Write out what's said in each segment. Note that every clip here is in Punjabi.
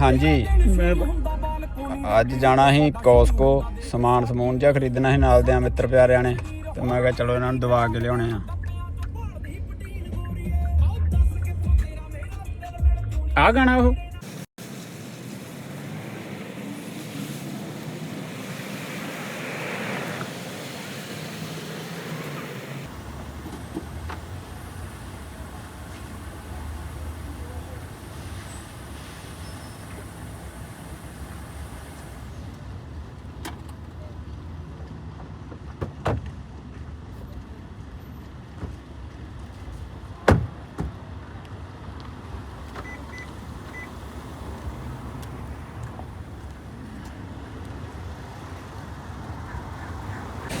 ਹਾਂਜੀ। ਮੈਂ ਅੱਜ ਜਾਣਾ ਸੀ ਕੋਸਕੋ, ਸਮਾਨ ਸਮੂਨ ਜਿਹਾ ਖਰੀਦਣਾ ਸੀ ਨਾਲ ਦੇ ਮਿੱਤਰ ਪਿਆਰਿਆਂ ਨੇ, ਤੇ ਮੈਂ ਕਿਹਾ ਚਲੋ ਇਹਨਾਂ ਨੂੰ ਦਵਾ ਕੇ ਲਿਆਉਣੇ ਆ। ਆ ਗਾਣਾ ਉਹ?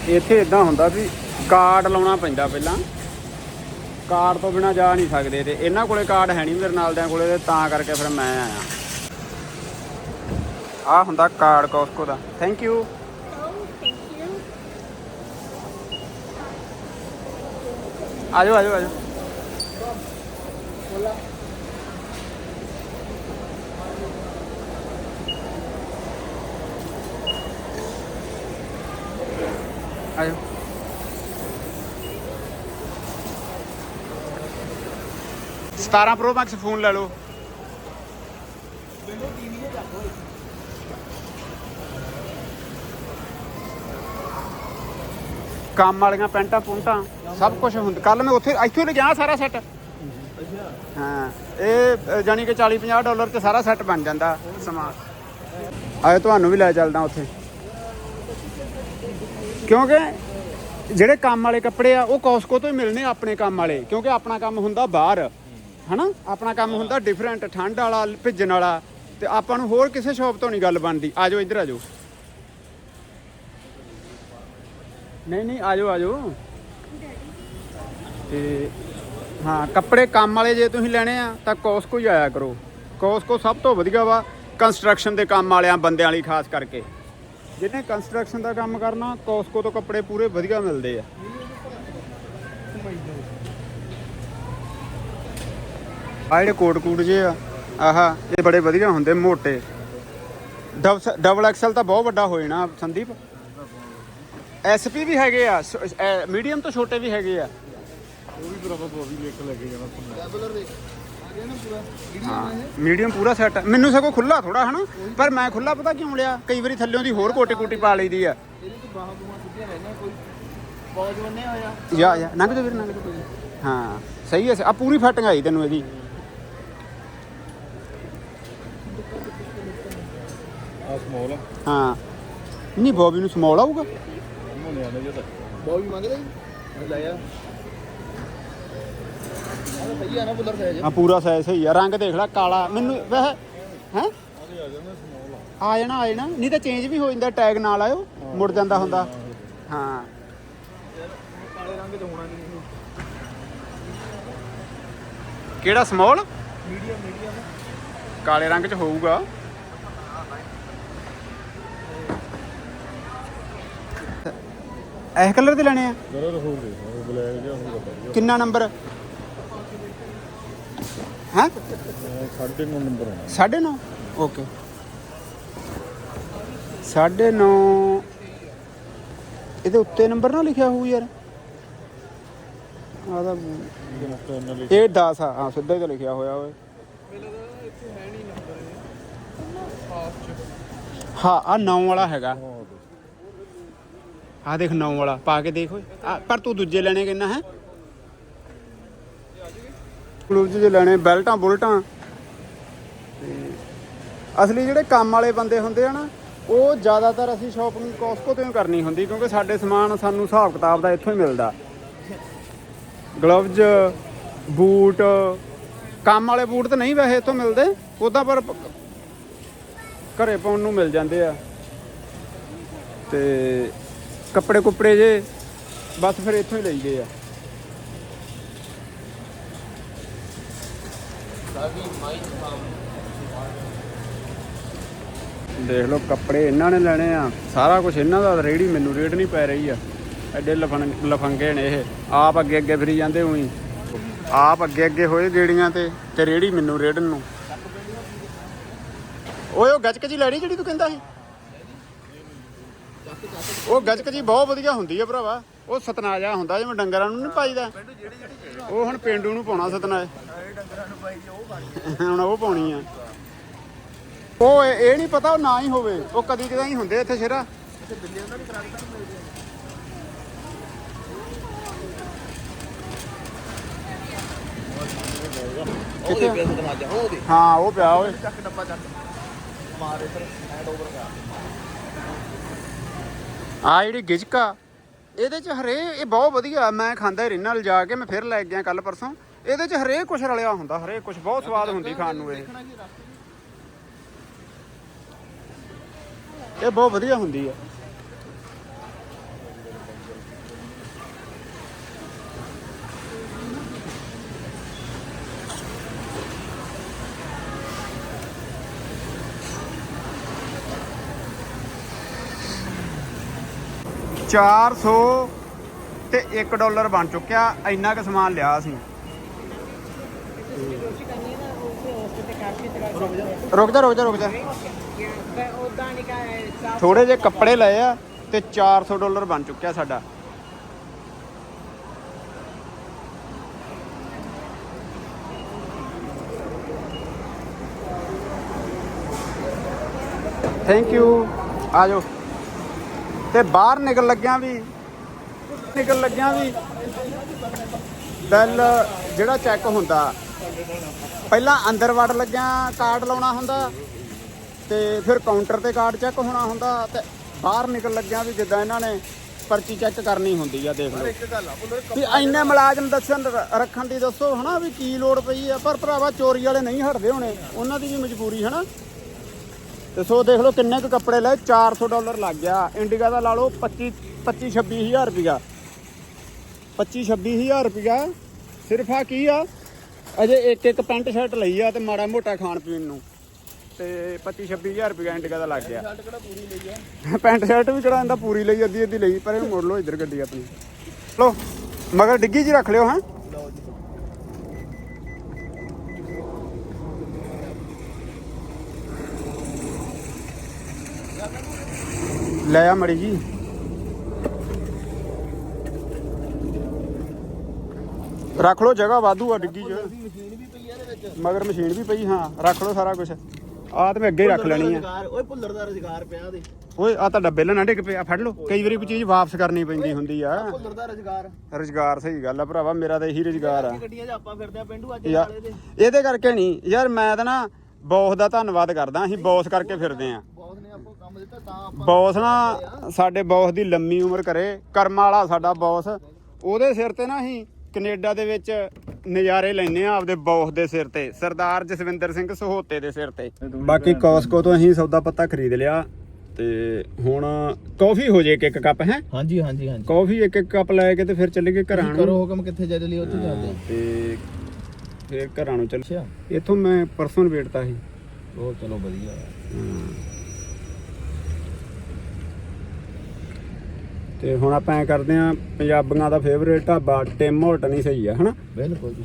ਇੱਥੇ ਇਦਾਂ ਹੁੰਦਾ ਵੀ ਕਾਰਡ ਲਾਉਣਾ ਪੈਂਦਾ ਪਹਿਲਾਂ। ਕਾਰਡ ਤੋਂ ਬਿਨਾ ਜਾ ਨਹੀਂ ਸਕਦੇ ਤੇ ਇਹਨਾਂ ਕੋਲੇ ਕਾਰਡ ਹੈ ਨਹੀਂ ਮੇਰੇ ਨਾਲ ਦਿਆਂ ਕੋਲੇ ਤੇ ਤਾਂ ਕਰਕੇ ਫਿਰ ਮੈਂ ਆਇਆ। ਆ ਹੁੰਦਾ ਕਾਰਡ ਕੋਸਕੋ ਦਾ। ਥੈਂਕ ਯੂ ਆਜੋ ਆਜੋ ਆਜੋ। 17 ਪ੍ਰੋ ਮੈਕਸ ਫੋਨ ਲੈ ਲਓ। ਕੰਮ ਵਾਲੀਆਂ ਪੈਂਟਾਂ ਪੁੰਟਾਂ, ਸਭ ਕੁਝ ਹੁੰਦਾ। ਕੱਲ ਮੈਂ ਉੱਥੇ ਇੱਥੇ ਲੈ ਗਿਆ ਸਾਰਾ ਸੈੱਟ ਹਾਂ, ਇਹ ਜਾਨੀ ਕਿ 40 50 ਡਾਲਰ ਤੇ ਸਾਰਾ ਸੈੱਟ ਬਣ ਜਾਂਦਾ ਸਮਾਨ। ਆਏ ਤੁਹਾਨੂੰ ਵੀ ਲੈ ਚੱਲਦਾ ਉੱਥੇ। ਕਿਉਂਕਿ ਜਿਹੜੇ ਕੰਮ ਵਾਲੇ ਕੱਪੜੇ ਆ, ਉਹ ਕੌਸਕੋ ਤੋਂ ਹੀ ਮਿਲਨੇ ਆਪਣੇ ਕੰਮ ਵਾਲੇ। ਕਿਉਂਕਿ ਆਪਣਾ ਕੰਮ ਹੁੰਦਾ ਬਾਹਰ। ਹਨਾ? ਆਪਣਾ ਕੰਮ ਹੁੰਦਾ ਡਿਫਰੈਂਟ ਠੰਡ ਵਾਲਾ, ਭਿੱਜਣ ਵਾਲਾ, ਤੇ ਆਪਾਂ ਨੂੰ ਹੋਰ ਕਿਸੇ ਸ਼ਾਪ ਤੋਂ ਨਹੀਂ ਗੱਲ ਬਣਦੀ। ਆਜੋ ਇੱਧਰ ਆਜੋ ਨਹੀਂ ਨਹੀਂ ਆਜੋ ਆਜੋ ਤੇ ਹਾਂ, ਕੱਪੜੇ ਕੰਮ ਵਾਲੇ ਜੇ ਤੁਸੀਂ ਲੈਣੇ ਆ, ਤਾਂ ਕੋਸਕੋ ਹੀ ਆਇਆ ਕਰੋ। ਕੋਸਕੋ ਸਭ ਤੋਂ ਵਧੀਆ ਵਾ ਕੰਸਟਰਕਸ਼ਨ ਦੇ ਕੰਮ ਵਾਲਿਆਂ, ਬੰਦਿਆਂ ਲਈ, ਖਾਸ ਕਰਕੇ। ਜਿਹਨੇ ਕੰਸਟਰਕਸ਼ਨ ਦਾ ਕੰਮ ਕਰਨਾ ਕੋਸਕੋ ਤੋਂ ਕੱਪੜੇ ਪੂਰੇ ਵਧੀਆ ਮਿਲਦੇ ਆ। ਆ ਜਿਹੜੇ ਕੋਟ ਕੂਟ ਜੇ ਆ ਆਹਾ ਇਹ ਬੜੇ ਵਧੀਆ ਹੁੰਦੇ ਮੋਟੇ। ਡਬਲ ਐਕਸਲ ਤਾਂ ਬਹੁਤ ਵੱਡਾ ਹੋ ਜਾਣਾ ਸੰਦੀਪ। ਐਸਪੀ ਵੀ ਹੈਗੇ ਆ ਮੀਡੀਅਮ ਤੋਂ ਛੋਟੇ ਵੀ ਹੈਗੇ ਆ। ਉਹ ਵੀ ਬਰਾਬਰ ਬੋਬੀ ਲੈ ਕੇ ਲੈ ਕੇ ਜਾਣਾ ਹਾਂ ਮੀਡੀਅਮ ਪੂਰਾ ਸੈੱਟ ਮੈਨੂੰ ਸਗੋਂ ਖੁੱਲਾ ਥੋੜਾ ਹਨਾ? ਪਰ ਮੈਂ ਖੁੱਲਾ ਪਤਾ ਕਿਉਂ ਲਿਆ? ਕਈ ਵਾਰੀ ਥੱਲਿਓਂ ਦੀ ਹੋਰ ਕੋਟੀ ਕੋਟੀ ਪਾ ਲਈਦੀ ਆ। ਇਹਦੇ ਤੋਂ ਬਾਹਾਂ ਬੂਹਾਂ ਸਿੱਧੀਆਂ ਰਹਿਣਾ ਕੋਈ ਪੌਜ ਬੰਨੇ ਹੋਇਆ? ਯਾ ਯਾ ਨੰਗ ਦੇ ਵੀਰ ਨੰਗ ਦੇ ਹਾਂ ਸਹੀ ਹੈ ਆ ਪੂਰੀ ਫਟਿੰਗ ਆਈ ਤੈਨੂੰ ਇਹਦੀ। ਆ। ਸਮਾਲ ਹਾਂ। ਨਹੀਂ ਬੋਬੀ ਨੂੰ ਸਮਾਲ ਆਊਗਾ? ਮੋਨੇ ਆਨੇ ਜੇ ਤਾਂ ਬੋਬੀ ਮੰਗਦਾ ਜੀ। ਲੈ ਆ। ਆ ਸਹੀ ਆ ਨਾ ਬੁੱਲਰ ਸਾਈਜ਼ ਆ ਪੂਰਾ ਸਾਈਜ਼ ਸਹੀ ਆ। ਰੰਗ ਦੇਖ ਲੈ ਕਾਲਾ। ਮੈਨੂੰ ਵੈਸੇ ਹੈ? ਆ ਜਾਣਾ ਸਮਾਲ ਆ। ਜਾਣਾ ਆ ਜਾਣਾ। ਨਹੀਂ ਤਾਂ ਚੇਂਜ ਵੀ ਹੋ ਜਾਂਦਾ ਟੈਗ ਨਾਲ ਆਇਓ। ਮੁੜ ਜਾਂਦਾ ਹੁੰਦਾ। ਹਾਂ ਕਾਲੇ ਰੰਗ ਚ ਹੋਣਾ ਨਹੀਂ। ਕਿਹੜਾ ਸਮਾਲ ਮੀਡੀਅਮ ਮੀਡੀਅਮ। ਕਾਲੇ ਰੰਗ 'ਚ ਹੋਊਗਾ। ਇਹ ਕਲਰ ਦੇ ਲੈਣੇ ਆ? ਹੋ ਬਲੈਕ ਜਿਹਾ ਵਧੀਆ ਕਿੰਨਾ ਨੰਬਰ? ਹੈ? ਸਾਢੇ ਨੌ ਨੰਬਰ ਹੋਣਾ। ਸਾਢੇ ਨੌ? ਓਕੇ। ਸਾਢੇ ਨੌ। ਇਹਦੇ ਉੱਤੇ ਨੰਬਰ ਨਾ ਲਿਖਿਆ ਹੋਊ ਯਾਰ। ਲਈ ਇਹ 10 ਆ। ਹਾਂ ਸਿੱਧਾ ਹੀ ਤਾਂ ਲਿਖਿਆ ਹੋਇਆ ਓਏ। ਹਾਂ ਆ 9 ਵਾਲਾ ਹੈਗਾ। ਆ ਦੇਖ 9 ਵਾਲਾ ਪਾ ਕੇ ਦੇਖ ਓਏ। ਆਹ, ਪਰ ਤੂੰ ਦੂਜੇ ਲੈਣੇ ਕਿੰਨਾ ਹੈ? ਕਲੂਜ ਜੇ ਲੈਣੇ ਬੈਲਟਾਂ ਬੁਲਟਾਂ। ਅਸਲੀ ਜਿਹੜੇ ਕੰਮ ਵਾਲੇ ਬੰਦੇ ਹੁੰਦੇ ਆ ਨਾ ਉਹ ਜ਼ਿਆਦਾਤਰ ਅਸੀਂ ਸ਼ਾਪਿੰਗ ਕੋਸਕੋ ਤੋਂ ਹੀ ਕਰਨੀ ਹੁੰਦੀ ਕਿਉਂਕਿ ਸਾਡੇ ਸਮਾਨ ਸਾਨੂੰ ਹਿਸਾਬ ਕਿਤਾਬ ਦਾ ਇੱਥੋਂ ਹੀ ਮਿਲਦਾ। ਗਲਵਜ਼ ਬੂਟ ਕੰਮ ਵਾਲੇ ਬੂਟ ਤਾਂ ਨਹੀਂ ਵੈਸੇ ਇੱਥੋਂ ਮਿਲਦੇ ਉਦਾਂ ਪਰ ਪ- ਘਰੇ ਪਾਉਣ ਨੂੰ ਮਿਲ ਜਾਂਦੇ ਆ। ਤੇ ਕੱਪੜੇ ਕੁੱਪੜੇ ਜੇ, ਬਸ ਫਿਰ ਇੱਥੋਂ ਹੀ ਲਈਦੇ ਆ। ਦੇਖ ਲਓ ਕੱਪੜੇ ਇਹਨਾਂ ਨੇ ਲੈਣੇ ਆ। ਸਾਰਾ ਕੁਝ ਇਹਨਾਂ ਦਾ ਰੇੜੀ ਮੈਨੂੰ ਰੇਟ ਨਹੀਂ ਪੈ ਰਹੀ ਆ। ਐਡੇ ਲਫੰਗੇ ਨੇ ਇਹ। ਆਪ ਅੱਗੇ ਅੱਗੇ ਫਿਰੀ ਜਾਂਦੇ ਉਹੀ ਆਪ ਅੱਗੇ ਅੱਗੇ ਹੋਏ ਗੇੜੀਆਂ ਤੇ ਤੇ ਰੇੜੀ ਮੈਨੂੰ ਰੇੜਨ ਨੂੰ। ਓਏ, ਉਹ ਗੱਜਕ ਜੀ ਲੈਣੀ ਜਿਹੜੀ ਤੂੰ ਕਹਿੰਦਾ ਸੀ? ਉਹ ਗੱਜਕ ਜੀ ਬਹੁਤ ਵਧੀਆ ਹੁੰਦੀ ਆ ਭਰਾਵਾ। ਉਹ ਸਤਨਾਜਾ ਹੁੰਦਾ ਜਿਵੇਂ ਡੰਗਰਾਂ ਨੂੰ ਨਹੀਂ ਪਾਈਦਾ। ਉਹ ਹੁਣ ਪਿੰਡੂ ਨੂੰ ਪਾਉਣਾ ਸਤਨਾਜ ਹੁਣ ਉਹ ਪਾਉਣੀ ਆ। ਉਹ ਇਹ ਇਹ ਨਹੀਂ ਪਤਾ ਉਹ ਨਾ ਹੀ ਹੋਵੇ। ਉਹ ਕਦੀ ਕਦਾਈ ਹੁੰਦੇ ਇੱਥੇ ਸ਼ੇਰਾ। ਉਹਦੇ ਪੈਸੇ ਕਮਾ ਜਾ ਉਹਦੇ ਹਾਂ ਉਹ ਪਿਆ ਓਏ। ਚੱਕ ਡੱਬਾ ਚੱਕ। ਮਾਰ ਇਧਰ ਹੈਂਡ ਓਵਰ ਕਰ। ਆ ਜਿਹੜੀ ਗਿਜਕਾ ਇਹਦੇ ਚ ਹਰੇ ਇਹ ਬਹੁਤ ਵਧੀਆ ਮੈਂ ਖਾਂਦਾ ਹੀ ਰਹਿਣਾ ਜਾ ਕੇ ਮੈਂ ਫਿਰ ਲੈ ਗਿਆ ਕੱਲ ਪਰਸੋਂ। ਇਹਦੇ ਚ ਹਰੇ ਕੁਛ ਰਲਿਆ ਹੁੰਦਾ ਹਰੇ ਕੁਛ ਬਹੁਤ ਸਵਾਦ ਹੁੰਦੀ ਖਾਣ ਨੂੰ ਇਹ। ਇਹ ਬਹੁਤ ਵਧੀਆ ਹੁੰਦੀ ਆ। 400 ਤੇ 1 ਡਾਲਰ ਬਣ ਚੁੱਕਿਆ, ਇੰਨਾ ਕੁ ਸਮਾਨ ਲਿਆ ਅਸੀਂ। ਰੁਕ ਜਾ ਰੁਕ ਜਾ ਰੁਕ ਜਾ। ਥੋੜੇ ਜੇ ਕੱਪੜੇ ਲਏ ਆ ਤੇ 400 ਡਾਲਰ ਬਣ ਚੁੱਕਿਆ ਸਾਡਾ। ਥੈਂਕ ਯੂ ਆ ਜਾਓ। ਤੇ ਬਾਹਰ ਨਿਕਲ ਲੱਗਿਆ ਵੀ, ਨਿਕਲ ਲੱਗਿਆ ਵੀ। ਬੈਲ ਜਿਹੜਾ ਚੈੱਕ ਹੁੰਦਾ, ਪਹਿਲਾਂ ਅੰਦਰ ਵੜ ਲੱਗਿਆ ਕਾਰਡ ਲਾਉਣਾ ਹੁੰਦਾ, ਤੇ ਫਿਰ ਕਾਊਂਟਰ ਤੇ ਕਾਰਡ ਚੈੱਕ ਹੋਣਾ ਹੁੰਦਾ, ਤੇ ਬਾਹਰ ਨਿਕਲ ਲੱਗਿਆ ਵੀ ਜਿੱਦਾਂ ਇਹਨਾਂ ਨੇ ਪਰਚੀ ਚੈੱਕ ਕਰਨੀ ਹੁੰਦੀ ਆ, ਦੇਖ ਲਓ। ਵੀ ਇੰਨੇ ਮੁਲਾਜ਼ਮ ਦੱਸਣ ਰੱਖਣ ਦੀ ਦੱਸੋ, ਹਨਾ, ਵੀ ਕੀ ਲੋੜ ਪਈ ਆ? ਪਰ ਭਰਾਵਾ, ਚੋਰੀ ਵਾਲੇ ਨਹੀਂ ਹਟਦੇ ਹੋਣੇ, ਉਹਨਾਂ ਦੀ ਵੀ ਮਜਬੂਰੀ, ਹਨਾ? ਤੇ ਸੋ ਦੇਖ ਲਓ ਕਿੰਨੇ ਕੁ ਕੱਪੜੇ ਲਏ 400 ਡਾਲਰ ਲੱਗ ਗਿਆ। ਇੰਡੀਗਾ ਦਾ ਲਾ ਲਓ 25 25 26000 ਰੁਪਿਆ 25 26000 ਰੁਪਿਆ ਸਿਰਫ ਆ ਕੀ ਆ? ਅਜੇ ਇੱਕ ਇੱਕ ਪੈਂਟ ਸ਼ਰਟ ਲਈ ਆ ਤੇ ਮਾੜਾ ਮੋਟਾ ਖਾਣ ਪੀਣ ਨੂੰ। ਤੇ 25 26000 ਰੁਪਿਆ ਇੰਡੀਗਾ ਦਾ ਲੱਗ ਗਿਆ। ਸ਼ਰਟ ਕਿਹੜਾ ਪੂਰੀ ਲਈ ਆ? ਪੈਂਟ ਸ਼ਰਟ ਵੀ ਕਿਹੜਾ ਇਹਦਾ ਪੂਰੀ ਲਈ ਅੱਧੀ ਅੱਧੀ ਲਈ ਪਰ ਇਹਨੂੰ ਮੋੜ ਲਓ ਇੱਧਰ ਗੱਡੀ ਆਪਣੀ। ਲੋ ਮਗਰ ਡਿੱਗੀ ਹੀ ਰੱਖ ਲਿਓ ਹਾਂ। ਲੈ ਆ ਮੜੀ ਜੀ। ਰੱਖ ਲਓ ਜਗ੍ਹਾ ਵਾਧੂ ਆ ਡਿੱਗੀ 'ਚ। ਮਸ਼ੀਨ ਵੀ ਪਈ ਆ ਇਹਦੇ ਵਿੱਚ। ਮਗਰ ਮਸ਼ੀਨ ਵੀ ਪਈ ਹਾਂ ਰੱਖ ਲਓ ਸਾਰਾ ਕੁਝ ਆ ਤੇ ਮੈਂ ਅੱਗੇ ਹੀ ਰੱਖ ਲੈਣੀ ਆ। ਰੁਜ਼ਗਾਰ- ਓਏ ਭੁੱਲਰ ਦਾ ਰੁਜ਼ਗਾਰ ਪਿਆ ਦੇ ਓਏ ਆ ਤੁਹਾਡਾ ਬਿੱਲ ਨਾ ਡਿੱਗ ਪਿਆ ਫੜ ਲਓ। ਕਈ ਵਾਰੀ ਕੋਈ ਚੀਜ਼ ਵਾਪਸ ਕਰਨੀ ਪੈਂਦੀ ਹੁੰਦੀ ਆ। ਭੁੱਲਰ ਦਾ ਰੁਜ਼ਗਾਰ। ਰੁਜ਼ਗਾਰ ਸਹੀ ਗੱਲ ਆ ਭਰਾਵਾ ਮੇਰਾ ਤਾਂ ਇਹੀ ਰੁਜ਼ਗਾਰ ਆ। ਗੱਡੀਆਂ 'ਚ ਆਪਾਂ ਫਿਰਦੇ ਆ ਪਿੰਡੂ ਅੱਜ ਯਾਰ ਨਾਲੇ ਦੇ। ਇਹਦੇ ਕਰਕੇ ਨਹੀਂ। ਯਾਰ ਮੈਂ ਤਾਂ ਨਾ ਬੌਸ ਦਾ ਧੰਨਵਾਦ ਕਰਦਾ ਅਸੀਂ ਬੌਸ ਕਰਕੇ ਫਿਰਦੇ ਆਂ। ਬਹੁਤ ਨੇ ਆਪਾਂ ਕੰਮ ਦਿੱਤਾ ਤਾਂ ਆਪਾਂ ਬੌਸ ਨਾ ਸਾਡੇ ਬੌਸ ਦੀ ਲੰਮੀ ਉਮਰ ਕਰੇ ਕਰਮ ਵਾਲਾ ਸਾਡਾ ਬੌਸ। ਉਹਦੇ ਸਿਰ ਤੇ ਨਾ ਅਸੀਂ ਕੈਨੇਡਾ ਦੇ ਵਿੱਚ ਨਜ਼ਾਰੇ ਲੈਨੇ ਆ ਆਪਦੇ ਬੌਸ ਦੇ ਸਿਰ ਤੇ ਸਰਦਾਰ ਜਸਵਿੰਦਰ ਸਿੰਘ ਸਹੋਤੇ ਦੇ ਸਿਰ ਤੇ। ਬਾਕੀ ਕੌਸਕੋ ਤੋਂ ਅਸੀਂ ਸੌਦਾ ਪੱਤਾ ਖਰੀਦ ਲਿਆ ਤੇ ਹੁਣ ਕਾਫੀ ਹੋ ਜੇ ਇੱਕ ਇੱਕ ਕੱਪ ਹੈ? ਹਾਂਜੀ ਹਾਂਜੀ ਹਾਂਜੀ। ਕਾਫੀ ਇੱਕ ਇੱਕ ਕੱਪ ਲੈ ਕੇ ਤੇ ਫਿਰ ਚੱਲੇ ਗਏ ਘਰਾਂ ਨੂੰ। ਕਰੋ ਹੁਕਮ ਕਿੱਥੇ ਜਾ ਚਲੀ ਉੱਥੇ ਜਾਂਦੇ ਤੇ ਫਿਰ ਘਰਾਂ ਨੂੰ ਚੱਲ ਇੱਥੋਂ ਮੈਂ ਪਰਸੋਂ ਵੇਟਦਾ ਸੀ। ਉਹ ਚਲੋ ਵਧੀਆ। ਤੇ ਹੁਣ ਆਪਾਂ ਐ ਕਰਦੇ ਆ ਪੰਜਾਬੀਆਂ ਦਾ ਫੇਵਰੇਟ ਢਾਬਾ ਟਿਮ ਹੋਟਨ ਹੀ ਸਹੀ ਆ ਹਨਾ? ਬਿਲਕੁਲ ਜੀ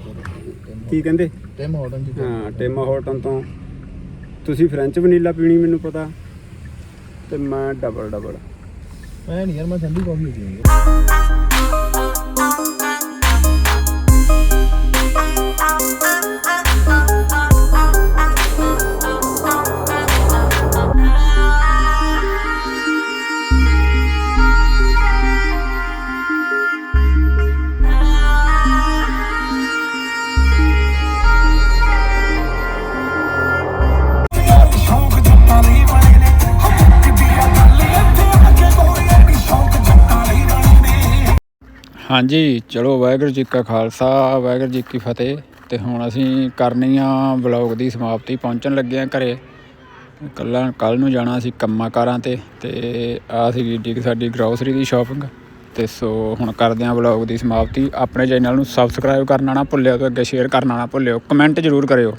ਕੀ ਕਹਿੰਦੇ? ਟਿਮ ਹਾਰਡਨ ਜੀ। ਹਾਂ ਟਿਮ ਹੋਟਨ ਤੋਂ। ਤੁਸੀਂ ਫ੍ਰੈਂਚ ਵਨੀਲਾ ਪੀਣੀ ਮੈਨੂੰ ਪਤਾ ਤੇ ਮੈਂ ਡਬਲ ਡਬਲ ਮੈਂ ਨਹੀਂ ਯਾਰ ਮੈਂ ਠੰਡੀ ਕਾਫੀ ਪੀਣੀ ਹਾਂਜੀ, ਚਲੋ ਵਾਹਿਗੁਰੂ ਜੀ ਕਾ ਖਾਲਸਾ, ਵਾਹਿਗੁਰੂ ਜੀ ਕੀ ਫਤਿਹ। ਤੇ ਹੁਣ ਅਸੀਂ ਕਰਨੀ ਆ ਵਲੌਗ ਦੀ ਸਮਾਪਤੀ, ਪਹੁੰਚਣ ਲੱਗੇ ਆ ਘਰੇ। ਕੱਲਾ ਕੱਲ ਨੂੰ ਜਾਣਾ ਅਸੀਂ ਕੰਮਾਂ ਕਾਰਾਂ ਤੇ ਤੇ ਆ ਸੀ ਜੀ ਸਾਡੀ ਗਰੋਸਰੀ ਦੀ ਸ਼ਾਪਿੰਗ ਤੇ ਸੋ ਹੁਣ ਕਰਦੇ ਆ ਵਲੌਗ ਦੀ ਸਮਾਪਤੀ। ਆਪਣੇ ਚੈਨਲ ਨੂੰ ਸਬਸਕ੍ਰਾਈਬ ਕਰਨਾ ਨਾ ਭੁੱਲਿਓ ਤੇ ਅੱਗੇ ਸ਼ੇਅਰ ਕਰਨਾ ਨਾ ਭੁੱਲਿਓ। ਕਮੈਂਟ ਜ਼ਰੂਰ ਕਰਿਓ।